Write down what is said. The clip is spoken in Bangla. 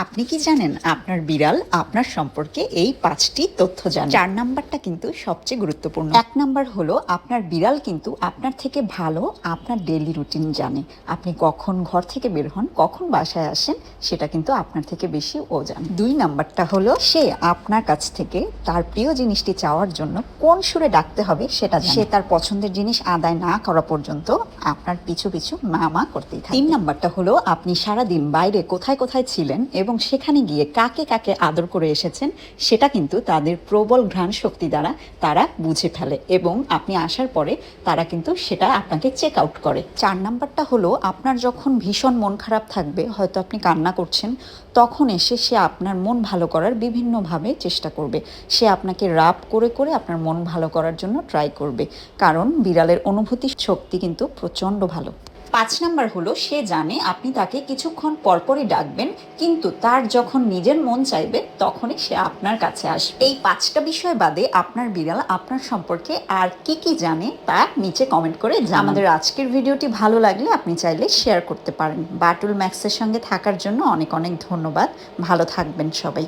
আপনি কি জানেন আপনার বিড়াল আপনার সম্পর্কে এই পাঁচটি তথ্য জানে? চার নাম্বারটা কিন্তু সবচেয়ে গুরুত্বপূর্ণ। এক নাম্বার হলো আপনার বিড়াল কিন্তু আপনার থেকে ভালো আপনার ডেলি রুটিন জানে। আপনি কখন ঘর থেকে বের হন কখন বাসায় আসেন সেটা কিন্তু আপনার থেকে বেশি ও জানে। দুই নাম্বারটা হলো সে আপনার কাছ থেকে তার প্রিয় জিনিসটি চাওয়ার জন্য কোন সুরে ডাকতে হবে সেটা সে তার পছন্দের জিনিস আদায় না করা পর্যন্ত আপনার পিছু পিছু মা মা করতেই থাকে। তিন নাম্বারটা হলো আপনি সারাদিন বাইরে কোথায় কোথায় ছিলেন এবং সেখানে গিয়ে কাকে কাকে আদর করে এসেছেন, সেটা কিন্তু তাদের প্রবল ঘ্রাণ শক্তি দ্বারা তারা বুঝে ফেলে এবং আপনি আসার পরে তারা কিন্তু সেটা আপনাকে চেক আউট করে। চার নাম্বারটা হলো, আপনার যখন ভীষণ মন খারাপ থাকবে, হয়তো আপনি কান্না করছেন, তখন এসে সে আপনার মন ভালো করার বিভিন্নভাবে চেষ্টা করবে। সে আপনাকে রাপ করে করে আপনার মন ভালো করার জন্য ট্রাই করবে। কারণ বিড়ালের অনুভূতি শক্তি কিন্তু প্রচণ্ড ভালো। পাঁচ নাম্বার হলো, সে জানে আপনি তাকে কিছুক্ষণ পরপরই ডাকবেন, কিন্তু তার যখন নিজের মন চাইবে, তখনই সে আপনার কাছে আসবে। এই পাঁচটা বিষয় বাদে আপনার বিড়াল আপনার সম্পর্কে আর কি কি জানে, তা নিচে কমেন্ট করে। আমাদের আজকের ভিডিওটি ভালো লাগলে আপনি চাইলে শেয়ার করতে পারেন। বাটুল ম্যাক্সের সঙ্গে থাকার জন্য অনেক অনেক ধন্যবাদ। ভালো থাকবেন সবাই।